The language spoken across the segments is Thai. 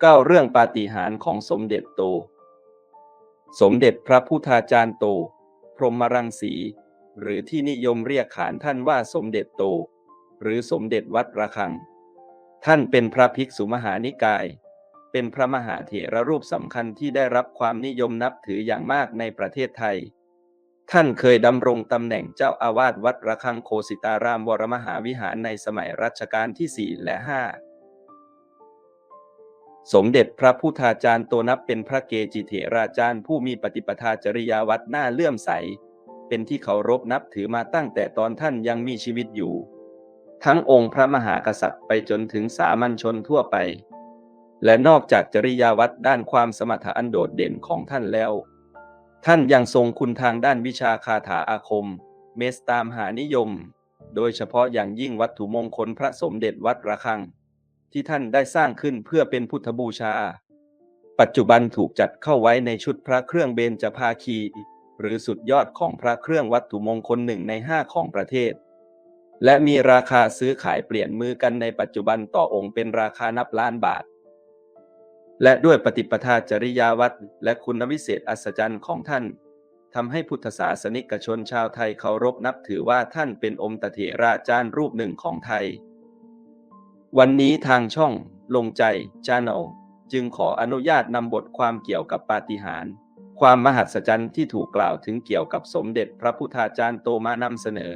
เก้าเรื่องปาฏิหาริย์ของสมเด็จโต สมเด็จพระพุทธาจารย์โต พรหมรังสี หรือที่นิยมเรียกขานท่านว่าสมเด็จโต หรือสมเด็จวัดระฆัง ท่านเป็นพระภิกษุมหานิกาย เป็นพระมหาเถรรูปสำคัญที่ได้รับความนิยมนับถืออย่างมากในประเทศไทย ท่านเคยดำรงตำแหน่งเจ้าอาวาสวัดระฆังโคสิตารามวรมหาวิหารในสมัยรัชกาลที่ 4 และ 5 สมเด็จพระพุทธาจารย์โตนับเป็นพระเกจิเถราจารย์ ผู้มีปฏิปทาจริยาวัดหน่าเลื่อมใส เป็นที่เคารพนับถือมาตั้งแต่ตอนท่านยังมีชีวิตอยู่ ทั้งองค์พระมหากษัตริย์ไปจนถึงสามัญชนทั่วไป และนอกจากจริยาวัดด้านความสมรรถะอันโดดเด่นของท่านแล้ว ท่านยังทรงคุณทางด้านวิชาคาถาอาคม เมตตามหานิยม โดยเฉพาะอย่างยิ่งวัตถุมงคลพระสมเด็จวัดระฆัง ที่ท่านได้สร้างขึ้นเพื่อเป็นพุทธบูชา ปัจจุบันถูกจัดเข้าไว้ในชุดพระเครื่องเบญจภาคี หรือสุดยอดของพระเครื่องวัตถุมงคลหนึ่งในห้าของประเทศ และมีราคาซื้อขายเปลี่ยนมือกันในปัจจุบันต่อองค์เป็นราคานับล้านบาท และด้วยปฏิปทาจริยาวัดและคุณวิเศษอัศจรรย์ของท่านทำให้พุทธศาสนิกชนชาวไทยเคารพนับถือว่าท่านเป็นอมตะเถราจารย์รูปหนึ่งของไทย วันนี้ทางช่องลงใจ Channel จึงขออนุญาตนำบทความเกี่ยวกับปาฏิหาริย์ความมหัศจรรย์ที่ถูกกล่าวถึงเกี่ยวกับสมเด็จพระพุทธาจารย์โตมานำเสนอ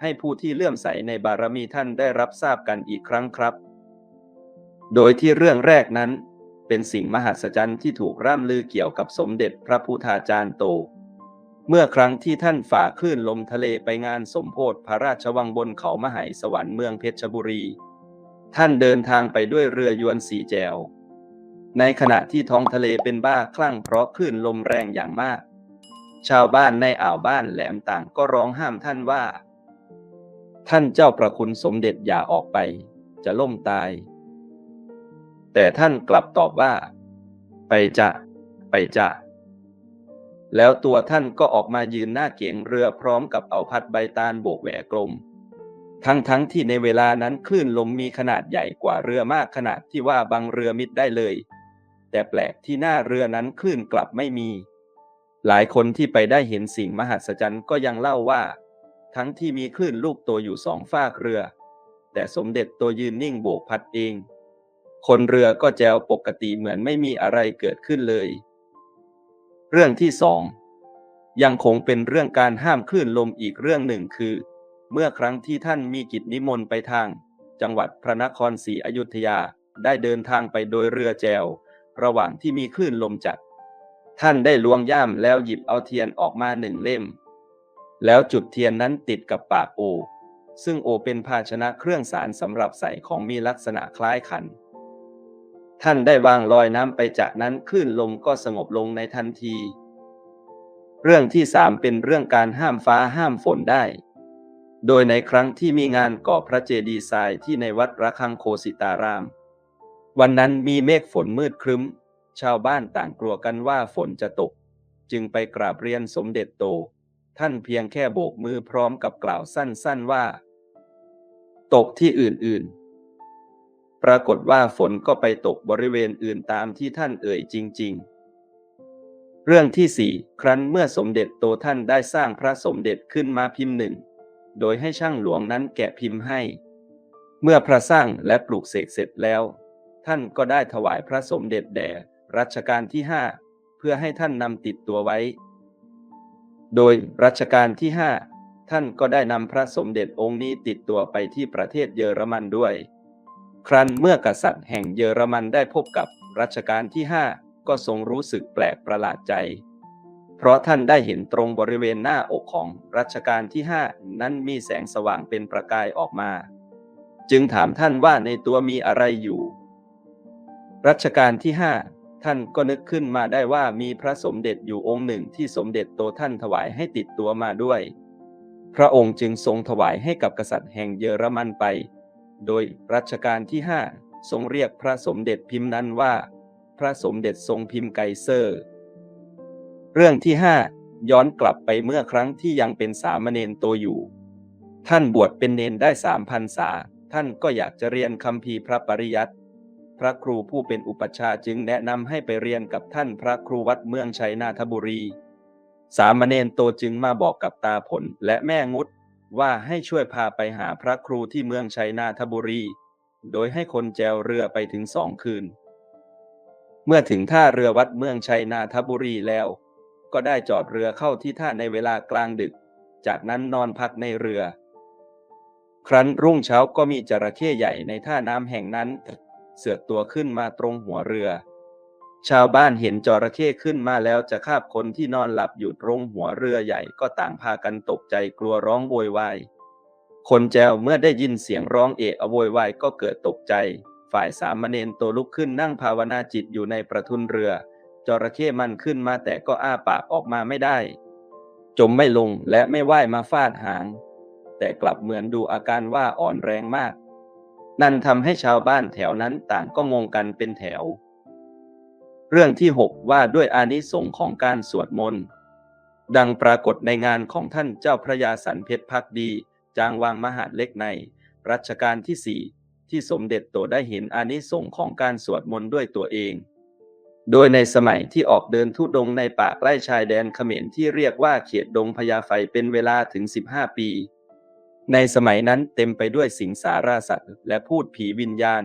ให้ผู้ที่เลื่อมใสในบารมีท่านได้รับทราบกันอีกครั้งครับ โดยที่เรื่องแรกนั้น เป็นสิ่งมหัศจรรย์ที่ถูกร่ำลือเกี่ยวกับสมเด็จพระพุทธาจารย์โต เมื่อครั้งที่ท่านฝ่าคลื่นลมทะเลไปงานสมโพธิพระราชวังบนเขามหายสวรรค์เมืองเพชรบุรี ท่านเดินทางไปด้วยเรือยวนสีแจว ในขณะที่ท้องทะเลเป็นบ้าคลั่งเพราะคลื่นลมแรงอย่างมาก ชาวบ้านในอ่าวบ้านแหลมต่างก็ร้องห้ามท่านว่า ท่านเจ้าประคุณสมเด็จอย่าออกไป จะล่มตาย แต่ท่านกลับตอบว่า ไปจะไปจะแล้วตัวท่านก็ออกมายืนหน้าเกียงเรือพร้อมกับเอาพัดใบตาลโบกแหวกลม ทั้งทั้งที่ในเวลานั้นคลื่นลมมีขนาดใหญ่กว่าเรือมากขนาดที่ว่าบางเรือมิดได้เลย แต่แปลกที่หน้าเรือนั้นคลื่นกลับไม่มี หลายคนที่ไปได้เห็นสิ่งมหัศจรรย์ก็ยังเล่าว่า ทั้งที่มีคลื่นลูกตัวอยู่สองฝากเรือ แต่สมเด็จตัวยืนนิ่งโบกพัดเอง คนเรือก็แจวปกติเหมือนไม่มีอะไรเกิดขึ้นเลย เรื่องที่สองยังคงเป็นเรื่องการห้ามคลื่นลมอีกเรื่องหนึ่งคือ เมื่อครั้งที่ท่านมีกิจนิมนต์ไปทาง จังหวัดพระนครศรีอยุธยาได้เดินทางไปโดยเรือแจว ระหว่างที่มีคลื่นลมจัด ท่านได้ลวงย่ามแล้วหยิบเอาเทียนออกมาหนึ่งเล่ม แล้วจุดเทียนนั้นติดกับปากโอ ซึ่งโอเป็นภาชนะเครื่องสารสำหรับใส่ของมีลักษณะคล้ายขัน ท่านได้วางลอยน้ำไปจากนั้นคลื่นลมก็สงบลงในทันที เรื่องที่สามเป็นเรื่องการห้ามฟ้าห้ามฝนได้ โดยในครั้งที่มีงานก่อพระเจดีย์ทรายที่ในวัดระฆังโคสิตาราม วันนั้นมีเมฆฝนมืดครึ้ม ชาวบ้านต่างกลัวกันว่าฝนจะตก จึงไปกราบเรียนสมเด็จโต ท่านเพียงแค่โบกมือพร้อมกับกล่าวสั้นๆว่า ตกที่อื่นๆ ปรากฏว่าฝนก็ไปตกบริเวณอื่นตามที่ท่านเอ่ยจริง ๆเรื่องที่สี่ครั้นเมื่อสมเด็จโตท่านได้สร้างพระสมเด็จขึ้นมาพิมพ์หนึ่ง โดยให้ช่างหลวงนั้นแกะพิมพ์ให้ เมื่อพระสร้างและปลูกเสกเสร็จแล้ว ท่านก็ได้ถวายพระสมเด็จแด่รัชกาลที่ห้าเพื่อให้ท่านนำติดตัวไว้ โดยรัชกาลที่ห้าท่านก็ได้นำพระสมเด็จองค์นี้ติดตัวไปที่ประเทศเยอรมันด้วย ครั้นเมื่อกษัตริย์แห่งเยอรมันได้พบกับรัชกาลที่ห้าก็ทรงรู้สึกแปลกประหลาดใจ เพราะท่านได้เห็นตรงบริเวณหน้าอกของรัชกาลที่ห้านั้นมีแสงสว่างเป็นประกายออกมา จึงถามท่านว่าในตัวมีอะไรอยู่ รัชกาลที่ห้าท่านก็นึกขึ้นมาได้ว่ามีพระสมเด็จอยู่องค์หนึ่งที่สมเด็จโตท่านถวายให้ติดตัวมาด้วย พระองค์จึงทรงถวายให้กับกษัตริย์แห่งเยอรมันไป โดยรัชกาลที่ห้าทรงเรียกพระสมเด็จพิมพ์นั้นว่า พระสมเด็จทรงพิมพ์ไกเซอร์ เรื่องที่ห้าย้อนกลับไปเมื่อครั้งที่ยังเป็นสามเณรโตอยู่ ท่านบวชเป็นเนนได้สามพันษา ท่านก็อยากจะเรียนคำพีพระปริยัติพระครูผู้เป็นอุปัชฌาย์จึงแนะนำให้ไปเรียนกับท่านพระครูวัดเมืองชัยนาทบุรี สามเณรโตจึงมาบอกกับตาผลและแม่งุดว่าให้ช่วยพาไปหาพระครูที่เมืองชัยนาทบุรี โดยให้คนแจวเรือไปถึงสองคืน เมื่อถึงท่าเรือวัดเมืองชัยนาทบุรีแล้ว ก็ได้จอดเรือเข้าที่ท่าในเวลากลางดึก จากนั้นนอนพักในเรือ ครั้นรุ่งเช้าก็มีจระเข้ใหญ่ในท่าน้ำแห่งนั้น เสือกตัวขึ้นมาตรงหัวเรือ ชาวบ้านเห็นจระเข้ขึ้นมาแล้วจะคาบคนที่นอนหลับอยู่ตรงหัวเรือใหญ่ก็ต่างพากันตกใจกลัวร้องโวยวายคนแจวเมื่อได้ยินเสียงร้องเอะอะโวยวายก็เกิดตกใจ ฝ่ายสามเณรตัวลุกขึ้นนั่งภาวนาจิตอยู่ในประทุนเรือ จระเข้มันขึ้นมาแต่ก็อ้าปากออกมาไม่ได้ จมไม่ลงและไม่ว่ายมาฟาดหาง แต่กลับเหมือนดูอาการว่าอ่อนแรงมาก นั่นทำให้ชาวบ้านแถวนั้นต่างก็งงกันเป็นแถว เรื่องที่ 6 ว่าด้วยอานิสงส์ของการสวดมนต์ดังปรากฏในงานของท่านเจ้าพระยาสันเพชรพักดี จางวางมหาดเล็กใน รัชกาลที่สี่ที่สมเด็จโตได้เห็นอานิสงส์ของการสวดมนต์ด้วยตัวเอง โดยในสมัยที่ออกเดินทุดงในป่าใกล้ชายแดนเขมรที่เรียกว่าเขตดงพญาไฟเป็นเวลาถึง 15 ปี ในสมัยนั้นเต็มไปด้วยสิงสาราสัตว์ และพูดผีวิญญาณ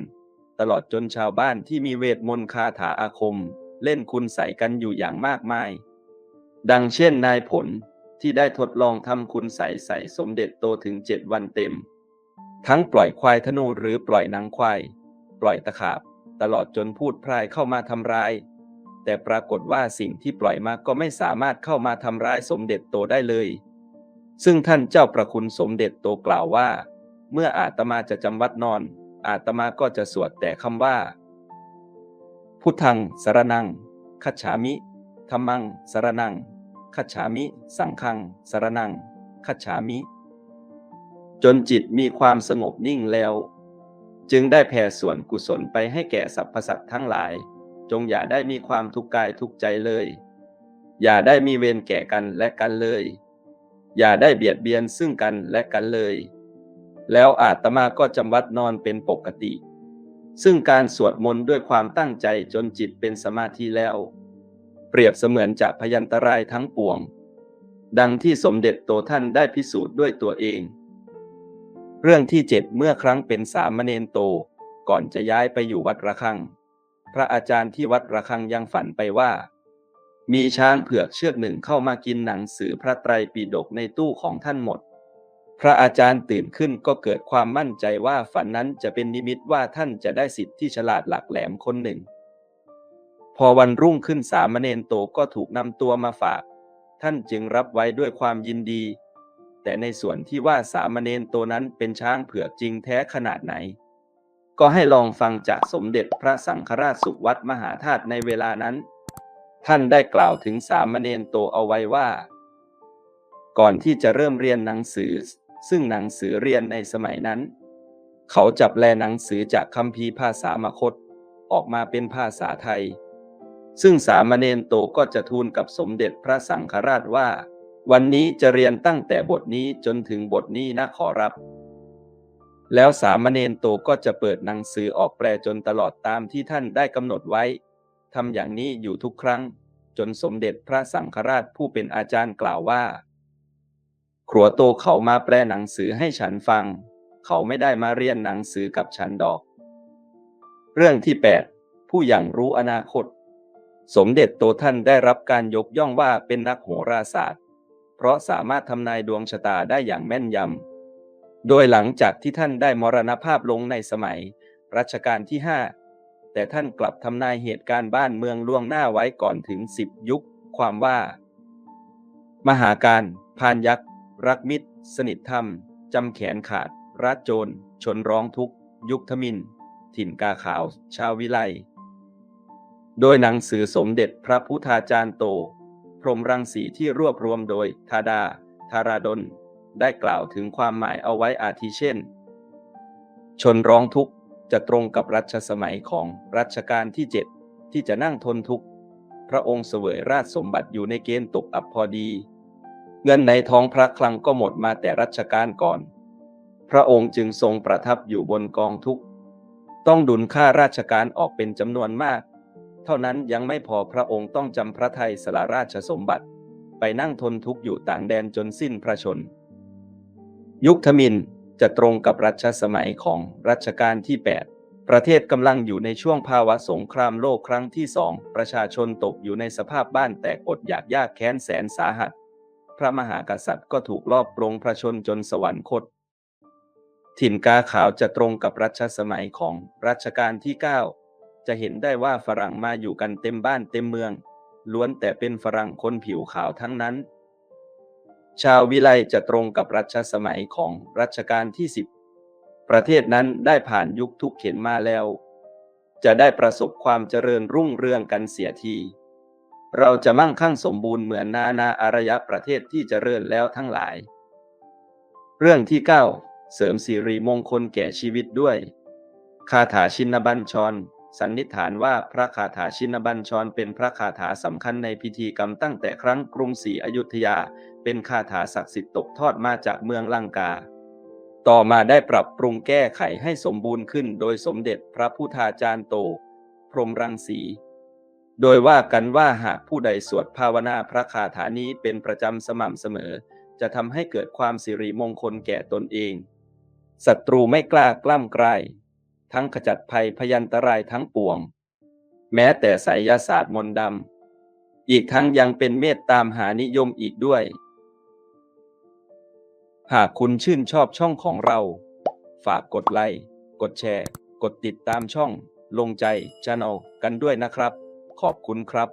ตลอดจนชาวบ้านที่มีเวทมนต์คาถาอาคม เล่นคุณใส่กันอยู่อย่างมากมาย ดังเช่นนายผลที่ได้ทดลองทำคุณใส่ใส่สมเด็จโตถึงเจ็ดวันเต็ม ทั้งปล่อยควายธนูหรือปล่อยนังควาย ปล่อยตะขาบ ตลอดจนพูดพรายเข้ามาทำร้าย แต่ปรากฏว่าสิ่งที่ปล่อยมาก็ไม่สามารถเข้ามาทำร้ายสมเด็จโตได้เลย ซึ่งท่านเจ้าประคุณสมเด็จโตกล่าวว่า เมื่ออาตมาจะจำวัดนอน อาตมาก็จะสวดแต่คำว่า พุทธังสรนังคัจฉามิธรรมังสรนังคัจฉามิ สังฆังสรนังคัจฉามิ จนจิตมีความสงบนิ่งแล้ว จึงได้แผ่ส่วนกุศลไปให้แก่สรรพสัตว์ทั้งหลาย จงอย่าได้มีความทุกข์กายทุกใจเลย อย่าได้มีเวรแก่กันและกันเลย อย่าได้เบียดเบียนซึ่งกันและกันเลย แล้วอาตมาก็จำวัดนอนเป็นปกติ ซึ่งการสวดมนต์ด้วยความตั้งใจจนจิตเป็นสมาธิแล้ว เปรียบเสมือนจากพยันตรายทั้งปวง ดังที่สมเด็จโตท่านได้พิสูจน์ด้วยตัวเอง เรื่องที่เจ็ดเมื่อครั้งเป็นสามเณรโต ก่อนจะย้ายไปอยู่วัดระฆัง พระอาจารย์ที่วัดระฆังยังฝันไปว่า มีช้างเผือกเชือกหนึ่งเข้ามากินหนังสือพระไตรปิฎกในตู้ของท่านหมด พระอาจารย์ตื่นขึ้นก็เกิดความมั่นใจว่าฝันนั้นจะเป็นนิมิตว่าท่านจะได้สิทธิ์ที่ฉลาดหลักแหลมคนหนึ่ง พอวันรุ่งขึ้นสามเณรโตก็ถูกนำตัวมาฝาก ท่านจึงรับไว้ด้วยความยินดี แต่ในส่วนที่ว่าสามเณรโตนั้นเป็นช้างเผือกจริงแท้ขนาดไหน ก็ให้ลองฟังจากสมเด็จพระสังฆราชสุวัดมหาธาตุในเวลานั้น ท่านได้กล่าวถึงสามเณรโตเอาไว้ว่า ก่อนที่จะเริ่มเรียนหนังสือ ซึ่งหนังสือเรียนในสมัยนั้น เขาจับแลหนังสือจากคัมภีร์ภาษามคตออกมาเป็นภาษาไทย ซึ่งสามเณรโตก็จะทูลกับสมเด็จพระสังฆราชว่า วันนี้จะเรียนตั้งแต่บทนี้จนถึงบทนี้นะขอรับ แล้วสามเณรโตก็จะเปิดหนังสือออกแปลจนตลอดตามที่ท่านได้กำหนดไว้ทำอย่างนี้อยู่ทุกครั้ง จนสมเด็จพระสังฆราชผู้เป็นอาจารย์กล่าวว่า ครัวโตเขามาแปลหนังสือให้ฉันฟัง เขาไม่ได้มาเรียนหนังสือกับฉันดอก เรื่องที่ 8 ผู้อย่างรู้อนาคต สมเด็จโตท่านได้รับการยกย่องว่าเป็นนักโหราศาสตร์ เพราะสามารถทำนายดวงชะตาได้อย่างแม่นยำ โดยหลังจากที่ท่านได้มรณภาพลงในสมัย รัชกาลที่ 5 แต่ท่านกลับทำนายเหตุการณ์บ้านเมืองล่วงหน้าไว้ก่อนถึง 10 ยุค ความว่า มหาการ พานยักษ์ รักมิตร สนิทธรรม จำแขนขาดราชโจร ชนร้องทุกยุคทมิน ถิ่นกาขาว ชาววิไล โดยหนังสือสมเด็จพระพุทธาจารย์โต รมรังสีที่รวบรวมโดยธาดาธาราดลได้กล่าวถึงความหมายเอาไว้อาทิเช่น ชนร้องทุกข์จะตรงกับรัชสมัยของรัชกาลที่ 7 ที่จะนั่งทนทุกข์ พระองค์เสวยราชสมบัติอยู่ในเกณฑ์ตกอับพอดี เงินในท้องพระคลังก็หมดมาแต่รัชกาลก่อน พระองค์จึงทรงประทับอยู่บนกองทุกข์ตต้องดุลค่าราชการออกเป็นจำนวนมาก เท่านั้นยังไม่พอพระองค์ต้องจำพระไทยสละราชสมบัติ ไปนั่งทนทุกข์อยู่ต่างแดนจนสิ้นพระชน ยุคทมินจะตรงกับรัชสมัยของรัชกาลที่ 8 ประเทศกำลังอยู่ในช่วงภาวะสงครามโลกครั้งที่สองประชาชนตกอยู่ในสภาพบ้านแตกอดอยากยากแค้นแสนสาหัส พระมหากษัตริย์ก็ถูกลอบปรงพระชนจนสวรรคตถิ่นกาขาวจะตรงกับรัชสมัยของรัชกาลที่ 9 จะเห็นได้ว่าฝรั่งมาอยู่กันเต็มบ้านเต็มเมือง ล้วนแต่เป็นฝรั่งคนผิวขาวทั้งนั้น ชาววิไลจะตรงกับรัชสมัยของรัชกาลที่10ประเทศนั้นได้ผ่านยุคทุกข์เข็นมาแล้ว จะได้ประสบความเจริญรุ่งเรืองกันเสียที เราจะมั่งคั่งสมบูรณ์เหมือนนานาอารยประเทศที่เจริญแล้วทั้งหลาย เรื่องที่ 9 เสริมสิริมงคลแก่ชีวิตด้วย คาถาชินบัญชร สันนิษฐานว่าพระคาถาชินบัญชรเป็นพระคาถาสำคัญในพิธีกรรมตั้งแต่ครั้งกรุงศรีอยุธยา เป็นคาถาศักดิ์สิทธิ์ตกทอดมาจากเมืองลังกา ต่อมาได้ปรับปรุงแก้ไขให้สมบูรณ์ขึ้น โดยสมเด็จพระพุทธาจารย์โต พรมรังสีโดยว่ากันว่าหากผู้ใดสวดภาวนาพระคาถานี้เป็นประจำสม่ำเสมอ จะทำให้เกิดความสิริมงคลแก่ตนเองศัตรูไม่กล้ากล้ำกลาย ทั้งขจัดภัยพยันตรายทั้งปวง แม้แต่ไสยศาสตร์มนต์ดำอีกทั้งยังเป็นเมตตามหานิยมอีกด้วย หากคุณชื่นชอบช่องของเรา ฝากกดไลค์กดแชร์ กดติดตามช่อง ลงใจช n แนลกันด้วยนะครับ ขอบคุณครับ